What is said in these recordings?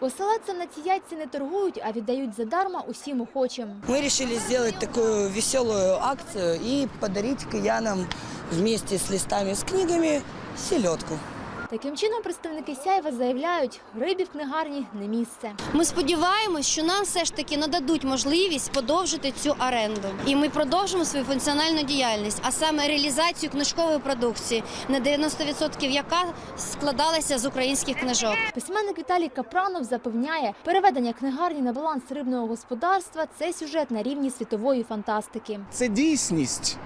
Оселедцям на цій яйці не торгують, а віддають задарма усім охочим. Ми вирішили зробити таку веселу акцію і подарить киянам вместе з листами з книгами селедку. Таким чином, представники Сяєва заявляють, рибі в книгарні не місце. Ми сподіваємось, що нам все ж таки нададуть можливість подовжити цю оренду. І ми продовжимо свою функціональну діяльність, а саме реалізацію книжкової продукції, на 90% яка складалася з українських книжок. Письменник Віталій Капранов запевняє, переведення книгарні на баланс рибного господарства це сюжет на рівні світової фантастики. Це дійсність.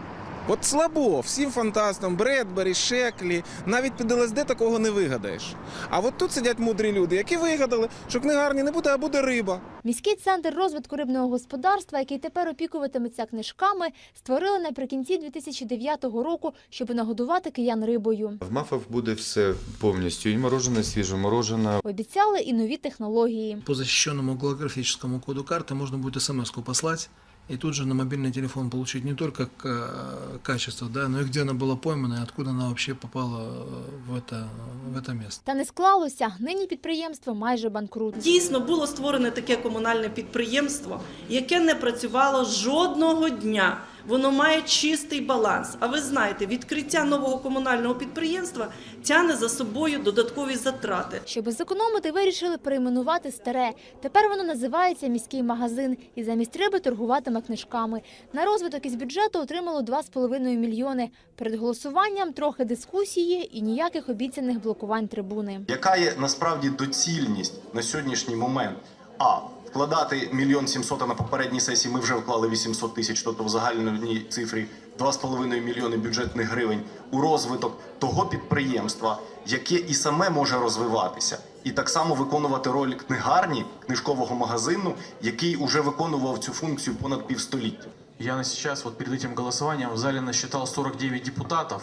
От слабо всім фантастам, Бредбері, Шеклі, навіть під ЛСД такого не вигадаєш. А от тут сидять мудрі люди, які вигадали, що книгарні не буде, а буде риба. Міський центр розвитку рибного господарства, який тепер опікуватиметься книжками, створили наприкінці 2009 року, щоб нагодувати киян рибою. В мафах буде все повністю. І морожене, свіже морожене, Обіцяли і нові технології. По защищенному голографическому коду карты можно будет смс-ку послать и тут же на мобильный телефон получить не только к- качество, да, но и где она была поймана и откуда она вообще попала э, в это, в это место. Та не склалося. Нині підприємство майже банкрут. Дійсно було створене таке комунальне підприємство, яке не працювало жодного дня. Воно має чистий баланс. А ви знаєте, відкриття нового комунального підприємства тягне за собою додаткові затрати. Щоб зекономити, вирішили перейменувати старе. Тепер воно називається міський магазин і замість риби торгуватиме книжками. На розвиток із бюджету отримало 2,5 мільйони. Перед голосуванням трохи дискусії і ніяких обіцяних блокувань трибуни. Яка є насправді доцільність на сьогоднішній момент? А вкладати мільйон сімсот, а на попередній сесії ми вже вклали 800 тисяч, тобто в загальній цифрі 2,5 мільйони бюджетних гривень у розвиток того підприємства, яке і саме може розвиватися, і так само виконувати роль книгарні, книжкового магазину, який уже виконував цю функцію понад півстоліття. Я на сейчас, вот перед этим голосованием, в зале насчитал 49 депутатов.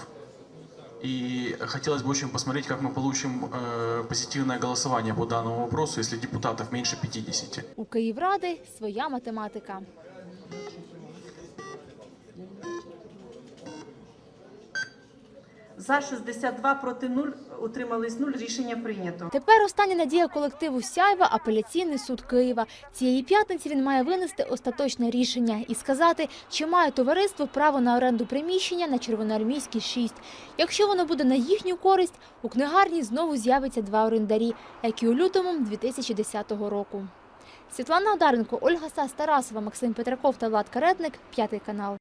И хотелось бы очень посмотреть, как мы получим э, позитивное голосование по данному вопросу, если депутатов меньше 50. У Київради своя математика. За 62 проти 0 утримались 0, рішення прийнято. Тепер остання надія колективу Сяйва – апеляційний суд Києва. Цієї п'ятниці він має винести остаточне рішення і сказати, чи має товариство право на оренду приміщення на Червоноармійській 6. Якщо воно буде на їхню користь, у книгарні знову з'явиться два орендарі, як і у лютому 2010 року. Світлана Одаренко, Ольга Сас Тарасова, Максим Петраков та Влад Каретник, п'ятий канал.